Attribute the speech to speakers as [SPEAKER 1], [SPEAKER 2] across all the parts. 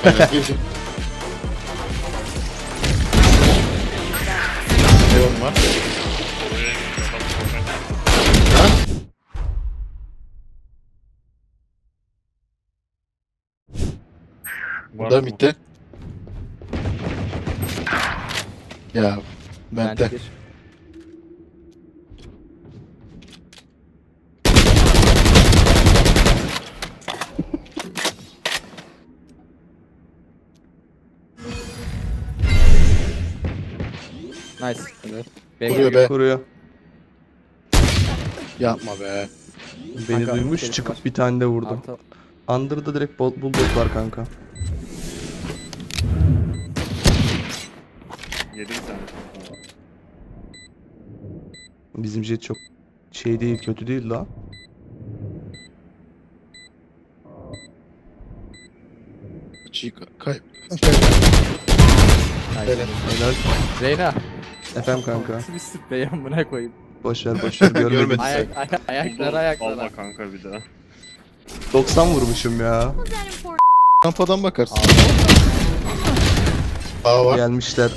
[SPEAKER 1] Neon var. Burada
[SPEAKER 2] mı?
[SPEAKER 1] bitti. Ya ben
[SPEAKER 3] Nice.
[SPEAKER 1] Evet.
[SPEAKER 3] B
[SPEAKER 1] Kuruyor be.
[SPEAKER 4] Kuruyor.
[SPEAKER 1] Yapma be.
[SPEAKER 4] Beni
[SPEAKER 3] Kanka,
[SPEAKER 4] duymuş
[SPEAKER 3] telefon
[SPEAKER 4] çıkıp
[SPEAKER 3] var.
[SPEAKER 4] bir tane de vurdu.
[SPEAKER 3] Altı.
[SPEAKER 4] Under'da direkt bul bulldog var kanka.
[SPEAKER 2] Yedi bir tane.
[SPEAKER 4] Bizim jet çok şey değil kötü değil la.
[SPEAKER 1] Çiğ kayıp.
[SPEAKER 3] Nice.
[SPEAKER 1] Helal.
[SPEAKER 4] Helal.
[SPEAKER 3] Reyna.
[SPEAKER 4] Efendim kanka.
[SPEAKER 3] Bir sprey amına koyayım.
[SPEAKER 4] Boşver boşver görmedim.
[SPEAKER 1] Görmedim.
[SPEAKER 3] Ayak, ayak, ayaklara ayaklara.
[SPEAKER 2] Alma kanka bir daha.
[SPEAKER 4] 90 vurmuşum ya.
[SPEAKER 1] Kampadan bakarsın. A var.
[SPEAKER 4] Gelmişler.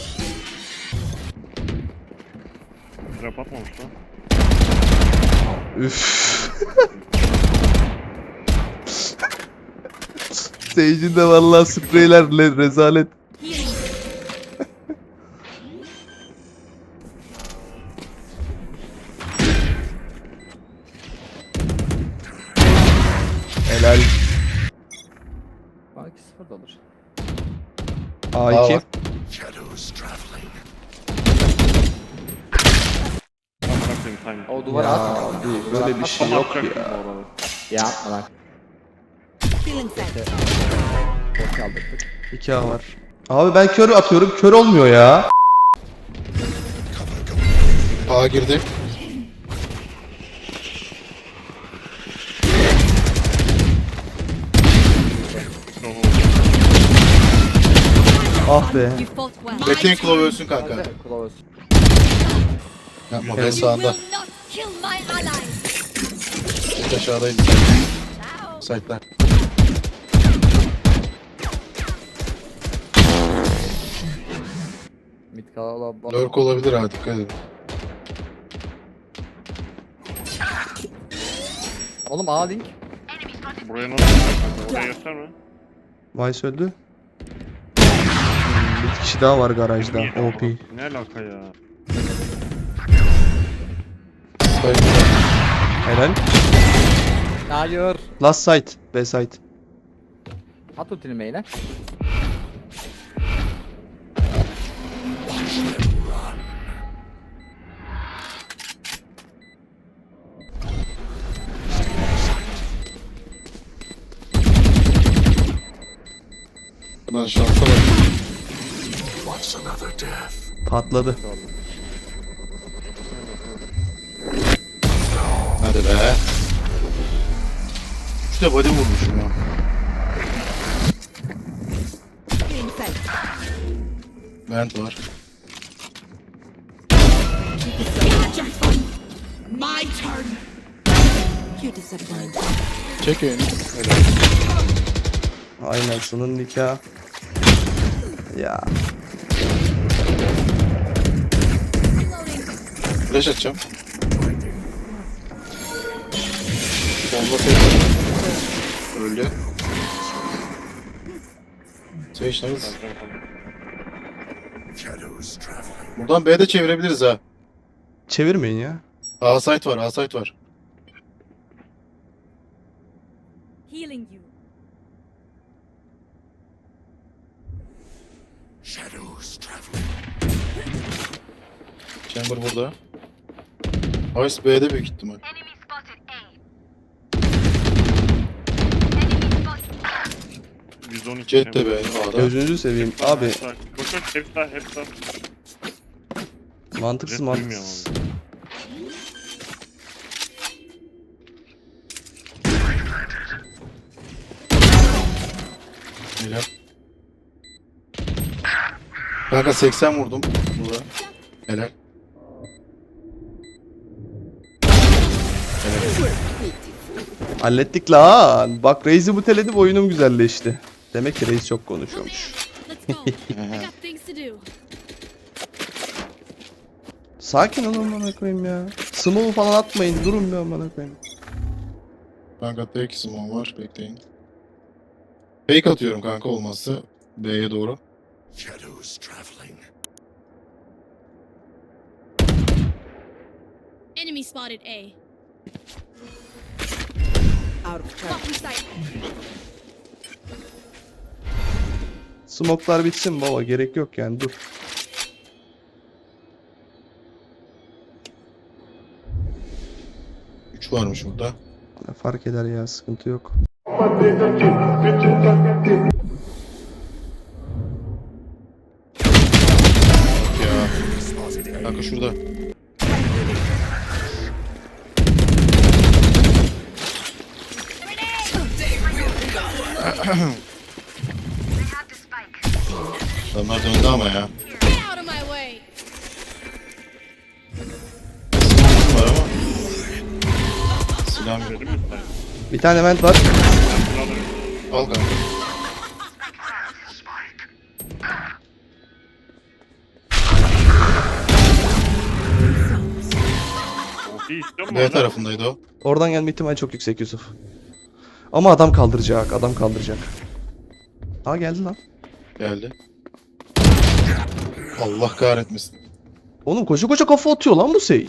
[SPEAKER 2] Trap atmamış lan.
[SPEAKER 4] Üf. Sage'in de vallahi spreylerle rezalet. Helal.
[SPEAKER 3] Belki sıfır da olur.
[SPEAKER 1] A
[SPEAKER 4] A2.
[SPEAKER 1] var.
[SPEAKER 2] Amına koyayım time.
[SPEAKER 3] O duvara
[SPEAKER 4] Ya
[SPEAKER 3] atma.
[SPEAKER 4] abi, böyle bir şey yok ya.
[SPEAKER 3] Yapma lan. Boş kaldırdık.
[SPEAKER 4] 2A var. Abi ben kör atıyorum kör olmuyor ya.
[SPEAKER 1] A girdi.
[SPEAKER 4] Ah be.
[SPEAKER 5] You fought well.
[SPEAKER 1] Bekleyin Klov ölsün kanka.
[SPEAKER 3] Close.
[SPEAKER 1] Yapma be
[SPEAKER 4] Evet.
[SPEAKER 1] sağında.
[SPEAKER 5] Will not kill my allies.
[SPEAKER 1] Hiç aşağıdaydı. Site'den.
[SPEAKER 3] Mid kala
[SPEAKER 1] Lurk olabilir ha dikkat edin.
[SPEAKER 3] Oğlum A link.
[SPEAKER 2] Buraya nasıl gidiyor kanka? Oraya gösterme.
[SPEAKER 4] Vice öldü. Bir kişi daha var garajda. OP.
[SPEAKER 2] Ne alaka ya?
[SPEAKER 4] Helal.
[SPEAKER 3] Hayır.
[SPEAKER 4] Last site. B site.
[SPEAKER 3] At ultini main'e.
[SPEAKER 1] Lan şansa bak.
[SPEAKER 4] Patladı.
[SPEAKER 1] Hadi be. Şu da body vurmuşum ya. Vent var.
[SPEAKER 5] My turn. You disappoint.
[SPEAKER 1] Çek.
[SPEAKER 4] Aynen sonun nikah. Ya.
[SPEAKER 1] Flash atacağım. Bomba tek. Öldü. Sage
[SPEAKER 2] bakalım.
[SPEAKER 1] Buradan B'de çevirebiliriz ha.
[SPEAKER 4] Çevirmeyin ya.
[SPEAKER 1] A site var, A site var.
[SPEAKER 5] Healing you.
[SPEAKER 1] Chamber burada. Ice B'de büyük ihtimal.
[SPEAKER 2] 112.
[SPEAKER 1] Jet de B, A'da.
[SPEAKER 4] Gözünüzü seveyim. Abi
[SPEAKER 2] Koş koş hep sağ hep sağ.
[SPEAKER 4] mantıksız
[SPEAKER 2] Jet
[SPEAKER 4] mantıksız.
[SPEAKER 1] Helal. Kanka 80 vurdum burada. Helal.
[SPEAKER 4] Hallettik lan. Bak Raze'i buteledim oyunum güzelleşti. Demek ki reis çok konuşuyormuş. Sakin olun bana koyayım ya. Smoke falan atmayın. Durun bir amına koyayım.
[SPEAKER 1] Kanka tek simon var. Bekleyin. Fake atıyorum kanka olmazsa. B'ye doğru.
[SPEAKER 6] Shadows traveling.
[SPEAKER 5] Enemy spotted A.
[SPEAKER 7] Out of charge.
[SPEAKER 5] Blocking sight.
[SPEAKER 4] Smoklar bitsin baba. Gerek yok yani. Dur.
[SPEAKER 1] Üç varmış burada.
[SPEAKER 4] Ne fark eder ya. Sıkıntı yok.
[SPEAKER 1] Ya. Kanka şurada. Döndü ama ya.
[SPEAKER 5] Get out of my way.
[SPEAKER 1] Silahım var ama. Silahım yok.
[SPEAKER 2] Verir mi sen?
[SPEAKER 4] Bir tane vent var.
[SPEAKER 2] Bunu alırım.
[SPEAKER 1] Al kanka.
[SPEAKER 2] İstiyor mu orada?
[SPEAKER 1] tarafındaydı o.
[SPEAKER 4] Oradan gelme ihtimali çok yüksek Yusuf. Ama adam kaldıracak. Adam kaldıracak. Aa geldi lan.
[SPEAKER 1] Geldi. Allah kahretmesin.
[SPEAKER 4] Oğlum koşa koşa kafa atıyor lan bu Sage.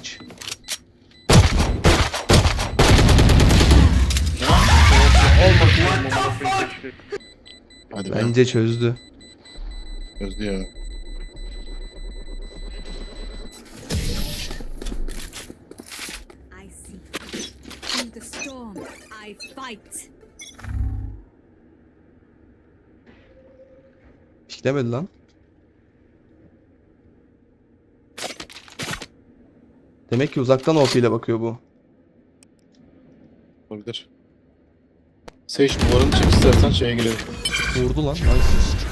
[SPEAKER 1] Hadi be.
[SPEAKER 4] Bence çözdü.
[SPEAKER 1] Çözdü ya.
[SPEAKER 7] I see. In the storm, I fight.
[SPEAKER 4] Piklemedi lan. Demek ki uzaktan OP ile bakıyor bu.
[SPEAKER 1] Olabilir. Sage duvarını çek istersen şeye girelim.
[SPEAKER 4] Vurdu lan. Nice.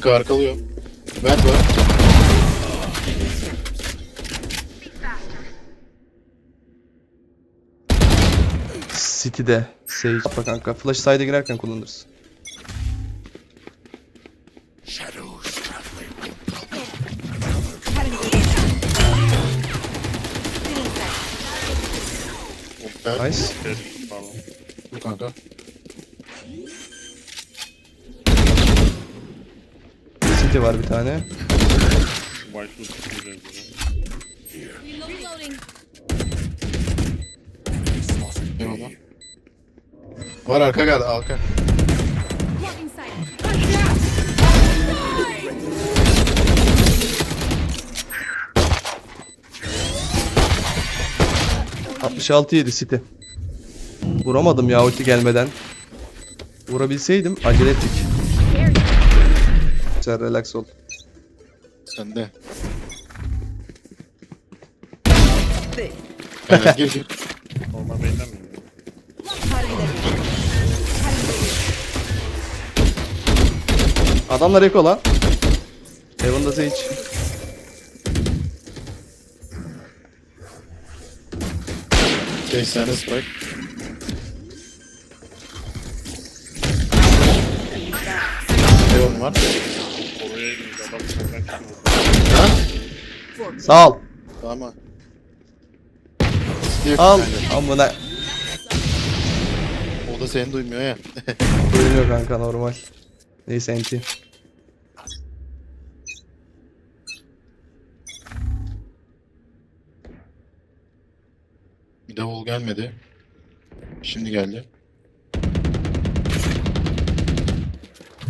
[SPEAKER 1] Kanka arkalıyor. Vent var.
[SPEAKER 4] City'de. Sage bak kanka. Flash side'e girerken kullanırız. Nice.
[SPEAKER 1] Kanka.
[SPEAKER 4] City var bir tane.
[SPEAKER 1] Eyvallah. Var arka geldi arka.
[SPEAKER 4] 66 yedi City. Vuramadım ya ulti gelmeden. Vurabilseydim acele ettik. Sen relax ol.
[SPEAKER 1] Sende. Evet, gir gir.
[SPEAKER 2] Normal beyler mi?
[SPEAKER 4] Adamlar eko lan. Heaven'da Sage.
[SPEAKER 1] Sage sende spike. Leon
[SPEAKER 2] senden çıkmıyor.
[SPEAKER 4] Sağ ol.
[SPEAKER 1] Tamam. Yok
[SPEAKER 4] Al.
[SPEAKER 1] bende.
[SPEAKER 4] Amına.
[SPEAKER 1] O da seni duymuyor ya.
[SPEAKER 4] Duymuyor kanka normal. Neyse enti.
[SPEAKER 1] Bir davul gelmedi. Şimdi geldi.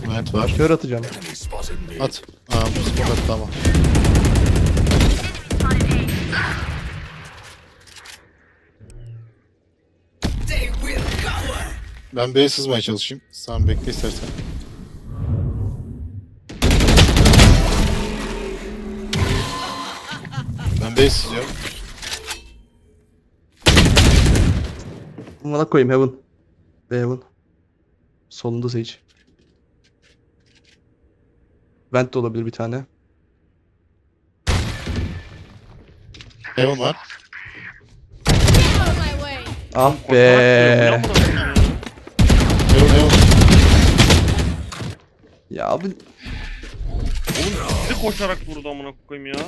[SPEAKER 1] Vent var.
[SPEAKER 4] Kör atacağım.
[SPEAKER 1] At. Aa bu smoke attı ama. Ben B'ye sızmaya çalışayım. Sen bekle istersen. Ben B'ye sızıyorum.
[SPEAKER 4] Bana koyayım Heaven. De Heaven. Solunda Sage. Vent de olabilir bir tane.
[SPEAKER 1] Heaven var.
[SPEAKER 5] Out of my way.
[SPEAKER 4] Ah be.
[SPEAKER 2] ne ya?
[SPEAKER 1] Heaven Heaven.
[SPEAKER 4] Ya abi
[SPEAKER 2] Oğlum bizi koşarak vurdu amına koyayım ya.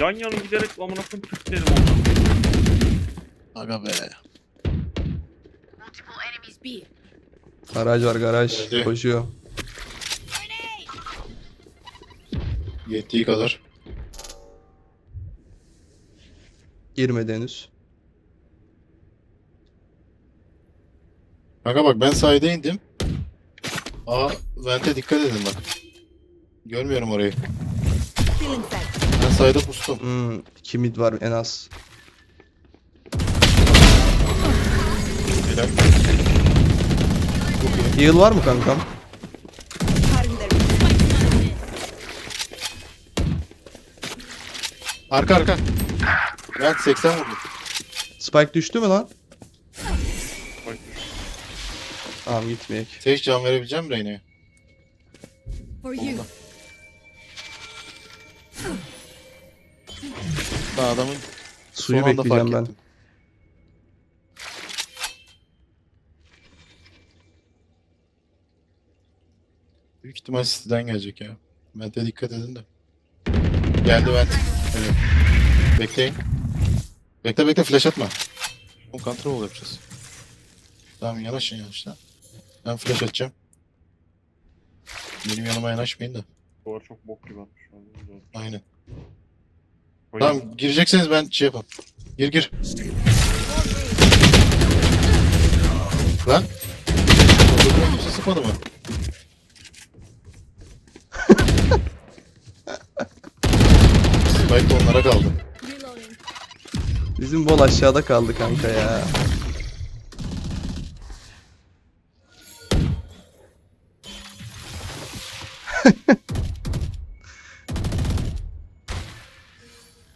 [SPEAKER 2] Yan yana giderek amına koyayım Türk derim amına.
[SPEAKER 1] Aga be.
[SPEAKER 5] Enemies B.
[SPEAKER 4] garaj var garaj. Koşuyor.
[SPEAKER 1] Yettiği kadar.
[SPEAKER 4] Girmedi henüz.
[SPEAKER 1] Kanka bak ben sahide indim. Aa vente dikkat edin bak. Görmüyorum orayı. Ben sahide pustum.
[SPEAKER 4] Hmm, iki mid var en az.
[SPEAKER 1] Helal.
[SPEAKER 4] Heal var mı kankam?
[SPEAKER 1] Arka arka. Ben 80 vurdum.
[SPEAKER 4] Spike düştü mü lan?
[SPEAKER 2] Bak.
[SPEAKER 4] Tamam gitmeyek.
[SPEAKER 1] Sage can verebileceğim
[SPEAKER 7] you.
[SPEAKER 1] Ben adamın
[SPEAKER 4] Suyu
[SPEAKER 1] son anda
[SPEAKER 4] bekleyeceğim
[SPEAKER 1] fark
[SPEAKER 4] ben.
[SPEAKER 1] ettim. Büyük ihtimal City'den gelecek ya. Vente dikkat edin de. Geldi vent. Evet. Bekleyin. Bekle bekle flash atma. O kontrol yapacağız. Tamam yanaşın yanaşın. Ben flash atacağım. Benim yanıma yanaşmayın da.
[SPEAKER 2] Duvar çok bok gibi atmış.
[SPEAKER 1] Aynen.
[SPEAKER 2] Koyayım.
[SPEAKER 1] Tamam girecekseniz ben şey yapayım. Gir gir. Lan. Kimse sıkmadı mı? De onlara kaldı.
[SPEAKER 4] Bizim bol aşağıda kaldı kanka ya.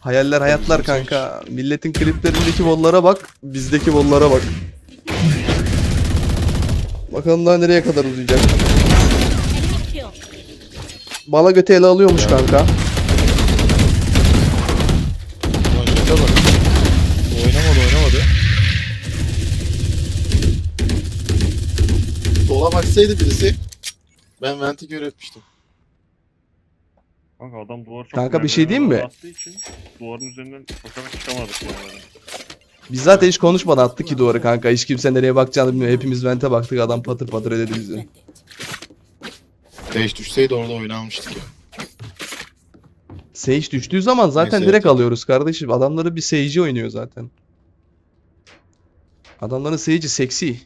[SPEAKER 4] Hayaller hayatlar kanka. Milletin kliplerindeki bollara bak, bizdeki bollara bak. Bakalım daha nereye kadar uzayacak. Bala götü ele alıyormuş kanka.
[SPEAKER 1] Şaka bak. Oynamadı oynamadı. Sola baksaydı birisi. Ben venti göretmiştim.
[SPEAKER 2] Kanka adam duvar çok
[SPEAKER 4] Kanka bir şey diyeyim mi?
[SPEAKER 2] Attığı için duvarın üzerinden koşarak çıkamadık yani.
[SPEAKER 4] Biz zaten hiç konuşmadan attık ki duvarı kanka. Hiç kimse nereye bakacağını bilmiyor. Hepimiz vente baktık. Adam patır patır ededi bizi.
[SPEAKER 1] Beş düşseydi orada oynanmıştık ya.
[SPEAKER 4] Sage düştüğü zaman zaten
[SPEAKER 1] Neyse,
[SPEAKER 4] direkt
[SPEAKER 1] evet.
[SPEAKER 4] alıyoruz kardeşim. Adamları bir Sage'i oynuyor zaten. Adamların Sage'i seksi.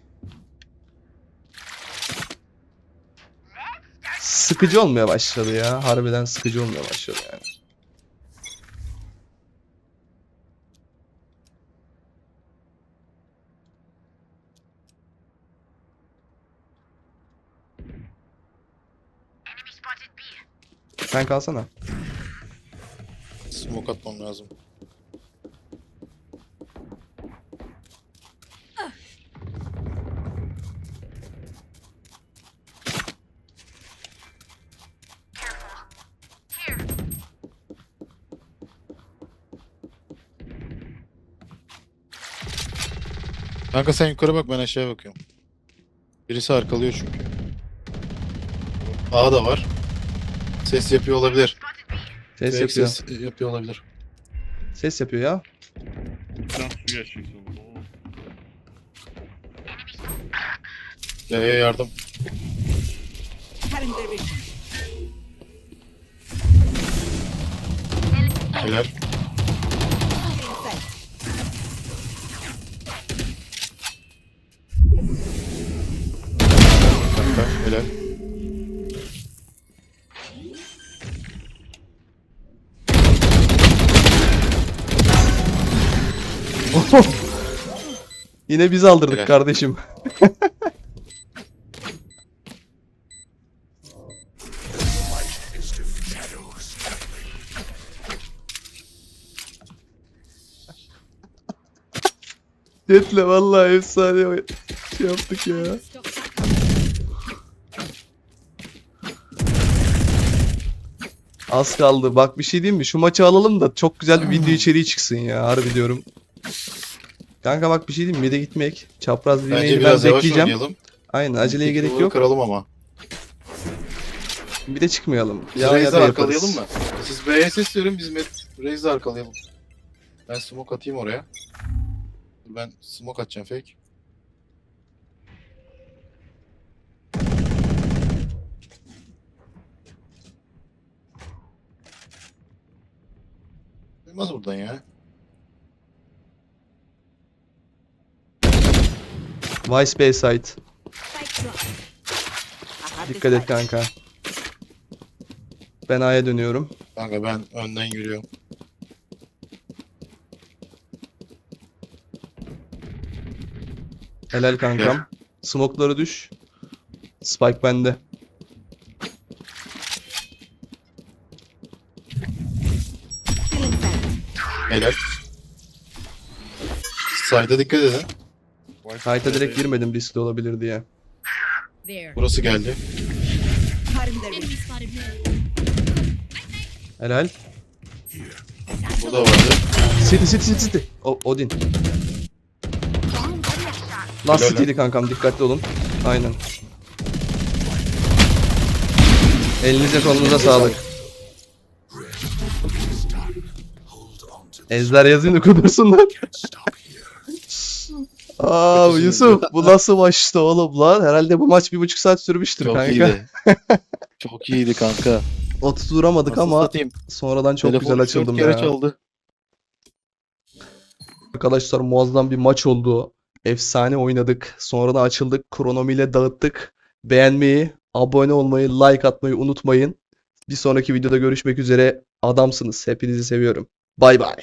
[SPEAKER 4] Sıkıcı olmaya başladı ya. Harbiden sıkıcı olmaya başladı yani. Sen kalsana.
[SPEAKER 1] Smoke atmam lazım. Kanka sen yukarı bak ben aşağıya bakıyorum. Birisi arkalıyor çünkü. A da var. Ses yapıyor olabilir.
[SPEAKER 4] Ses
[SPEAKER 1] Direkt
[SPEAKER 4] yapıyor.
[SPEAKER 1] Ses yapıyor olabilir.
[SPEAKER 4] Ses yapıyor ya.
[SPEAKER 2] Sen su. Oo.
[SPEAKER 1] D'ye yardım.
[SPEAKER 7] Cutting their vision.
[SPEAKER 1] Helal.
[SPEAKER 7] Feeling fed.
[SPEAKER 1] Kanka helal.
[SPEAKER 4] Yine biz aldırdık
[SPEAKER 1] Helal.
[SPEAKER 4] kardeşim. Jetle vallahi efsane şey yaptık ya. Az kaldı. Bak bir şey diyeyim mi? Şu maçı alalım da çok güzel bir video içeriği çıksın ya. Harbi diyorum. Kanka bak bir şey diyeyim mi? Bir de gitmek. Çapraz bir
[SPEAKER 1] Bence
[SPEAKER 4] ben
[SPEAKER 1] yavaş
[SPEAKER 4] bekleyeceğim.
[SPEAKER 1] oynayalım.
[SPEAKER 4] Aynen aceleye gerek yok.
[SPEAKER 1] Kıralım ama.
[SPEAKER 4] Bir de çıkmayalım.
[SPEAKER 1] Biz
[SPEAKER 4] Ya ya da
[SPEAKER 1] arkalayalım
[SPEAKER 4] yaparız.
[SPEAKER 1] mı? Siz B'ye ses verin biz Met- Raze'i arkalayalım. Ben smoke atayım oraya. Dur Ben smoke atacağım fake. Duymaz buradan ya.
[SPEAKER 4] Vice B side.
[SPEAKER 5] Spike drop.
[SPEAKER 7] I have this
[SPEAKER 4] Dikkat et kanka. Ben A'ya dönüyorum.
[SPEAKER 1] Kanka ben önden yürüyorum.
[SPEAKER 4] Helal kankam. Smoke'ları düş. Spike bende.
[SPEAKER 1] Helal. Side'a dikkat edin.
[SPEAKER 4] Side'a direkt girmedim riskli olabilir diye.
[SPEAKER 1] Burası geldi.
[SPEAKER 4] Helal.
[SPEAKER 1] Burada vardı.
[SPEAKER 4] City city city city. O Odin. Last
[SPEAKER 1] Helal
[SPEAKER 4] city'ydi kankam dikkatli olun. Aynen. Elinize kolunuza sağlık. Ezber yazayım da kudursunlar. Aa
[SPEAKER 1] Kötüsünüz
[SPEAKER 4] Yusuf bu nasıl maçtı oğlum lan? Herhalde bu maç bir buçuk saat sürmüştür
[SPEAKER 1] Çok
[SPEAKER 4] kanka.
[SPEAKER 1] iyiydi. Çok iyiydi kanka.
[SPEAKER 4] 30 vuramadık
[SPEAKER 1] Nasıl
[SPEAKER 4] ama
[SPEAKER 1] satayım?
[SPEAKER 4] sonradan çok
[SPEAKER 1] Telefon
[SPEAKER 4] güzel açıldım
[SPEAKER 1] kere
[SPEAKER 4] ya.
[SPEAKER 1] çaldı.
[SPEAKER 4] Arkadaşlar muazzam bir maç oldu. Efsane oynadık. Sonradan açıldık. Kronomiyle dağıttık. Beğenmeyi, abone olmayı, like atmayı unutmayın. Bir sonraki videoda görüşmek üzere. Adamsınız. Hepinizi seviyorum. Bay bay.